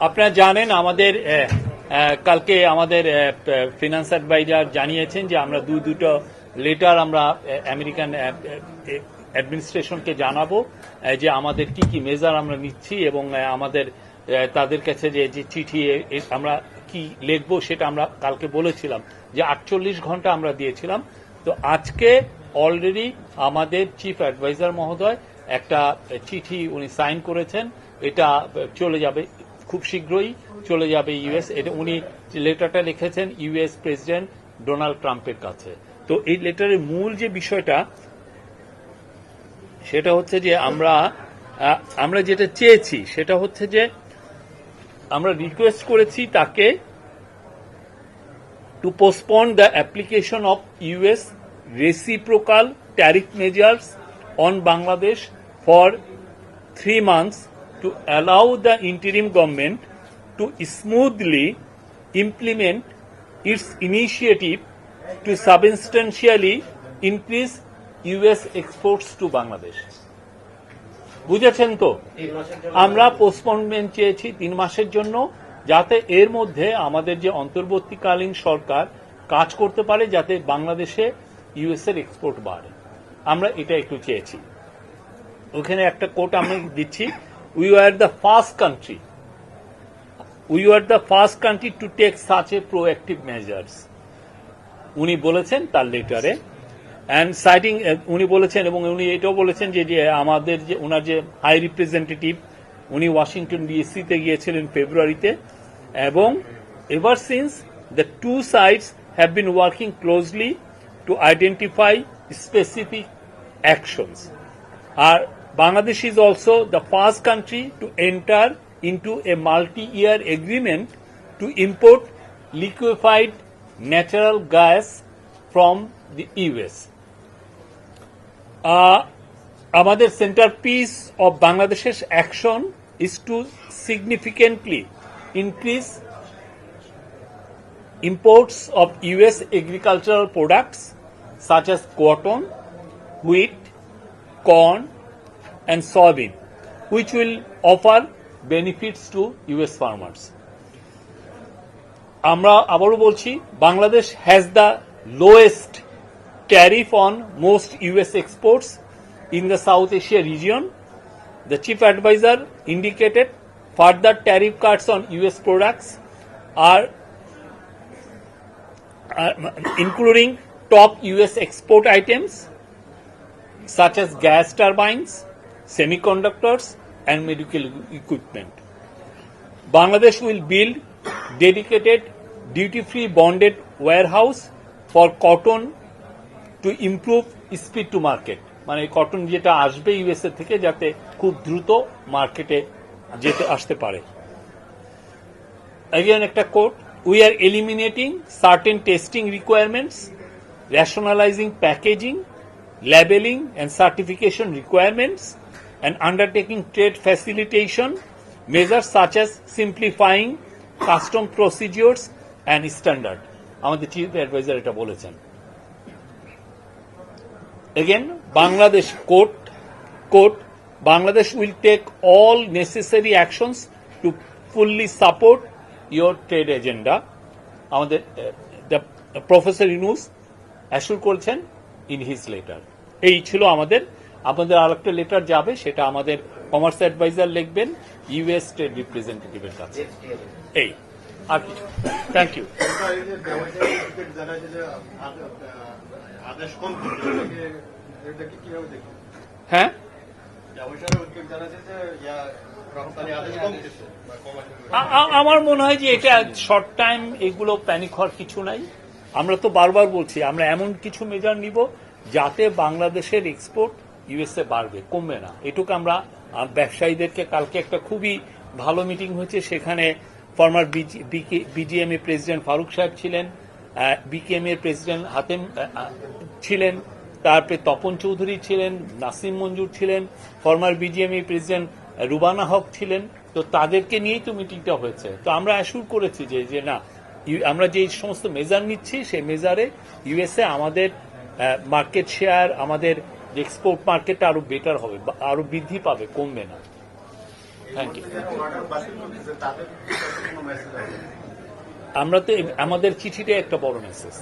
আপনারা জানেন আমাদের কালকে আমাদের ফিনান্স অ্যাডভাইজার জানিয়েছেন যে আমরা দুই দুটো লেটার আমরা আমেরিকান অ্যাডমিনিস্ট্রেশনকে জানাব যে আমাদের কি কি মেজার আমরা নিচ্ছি এবং আমাদের তাদের কাছে যে যে চিঠি আমরা কি লিখব সেটা আমরা কালকে বলেছিলাম। যে আটচল্লিশ ঘণ্টা আমরা দিয়েছিলাম। তো আজকে অলরেডি আমাদের চিফ অ্যাডভাইজার মহোদয় একটা চিঠি উনি সাইন করেছেন। এটা চলে যাবে খুব শীঘ্রই চলে যাবে ইউএস। উনি লেটারটা লিখেছেন, ইউএস প্রেসিডেন্ট ডোনাল্ড ট্রাম্পের কাছে। তো এই লেটারের মূল যে বিষয়টা, সেটা হচ্ছে যে আমরা আমরা যেটা চেয়েছি, সেটা হচ্ছে যে আমরা রিকোয়েস্ট করেছি তাকে to postpone the application of US reciprocal tariff measures on Bangladesh for three months to allow the interim government to smoothly implement its initiative to substantially increase US exports to Bangladesh. বুঝেছেন তো? আমরা postponement চেয়েছি তিন মাসের জন্য যাতে এর মধ্যে আমাদের যে অন্তর্বর্তীকালীন সরকার কাজ করতে পারে যাতে বাংলাদেশে ইউএস এর এক্সপোর্ট বাড়ে। আমরা এটা একটু চেয়েছি। ওখানে একটা কোট আমি দিচ্ছি। We are the first country we are the first country to take such a proactive measures উনি বলেছেন তার লেটারে অ্যান্ড সাইটিং উনি বলেছেন এবং উনি এটাও বলেছেন যে আমাদের যে, ওনার যে হাই রিপ্রেজেন্টেটিভ উনি ওয়াশিংটন ডিএসিতে গিয়েছিলেন ফেব্রুয়ারিতে এবং ever since the two sides have been working closely to identify specific actions R Bangladesh is also the first country to enter into a multi year agreement to import liquefied natural gas from the US আমাদের centre piece of বাংলাদেশের action is to significantly increase imports of US agricultural products such as cotton, wheat, corn, and soybean, which will offer benefits to US farmers. আমরা আবারও বলছি Bangladesh has the lowest tariff on most US exports in the South Asia region The chief advisor indicated further tariff cuts on US products are uh, including top US export items such as gas turbines, semiconductors, and medical equipment. Bangladesh will build dedicated duty-free bonded warehouse for cotton to improve speed to market মানে cotton যেটা আসবে USA থেকে যাতে খুব দ্রুত মার্কেটে যেতে আসতে পারে একটা quote we are eliminating certain testing requirements rationalizing packaging labeling and certification requirements and undertaking trade facilitation measures such as simplifying custom procedures and standard আমাদের চিফ অ্যাডভাইজার এটা বলেছেন Again, Bangladesh court, court, Bangladesh will take all necessary actions to fully support your trade agenda. আমাদের professor Yunus assure করেছেন in his letter এই ছিল আমাদের আমাদের আরেকটা লেটার যাবে, সেটা আমাদের কমার্স অ্যাডভাইজার লিখবেন ইউএস ট্রেড রিপ্রেজেন্টেটিভের কাছে। এই, আর কিছু। থ্যাংক ইউ হ্যাঁ? আমার মনে হয় যে এটা শর্ট টাইম এগুলো প্যানিক হওয়ার কিছু নাই। আমরা তো বারবার বলছি, আমরা এমন কিছু মেজার নিব যাতে বাংলাদেশের এক্সপোর্ট ইউএসএ বাড়বে, কমবে না। এটুকু আমরা ব্যবসায়ীদেরকে কালকে একটা খুবই ভালো মিটিং হয়েছে, সেখানে ফর্মার বিজিএম এর প্রেসিডেন্ট ফারুক সাহেব ছিলেন বিকেএম এর প্রেসিডেন্ট হাতেম ছিলেন, তারপরে তপন চৌধুরী ছিলেন, নাসিম মঞ্জুর ছিলেন former BGMEA president Rubana Huq ছিলেন, তো তাদেরকে নিয়েই তো মিটিংটা হয়েছে। তো আমরা অ্যাসুর করেছি যে যে না আমরা যে সমস্ত মেজার নিচ্ছি, সেই মেজারে ইউএসএ আমাদের মার্কেট শেয়ার আমাদের এক্সপোর্ট মার্কেটটা আরও বেটার হবে আরও বৃদ্ধি পাবে, কমবে না। থ্যাংক ইউ আমরা তো আমাদের চিঠিটা একটা বড় মেসেজ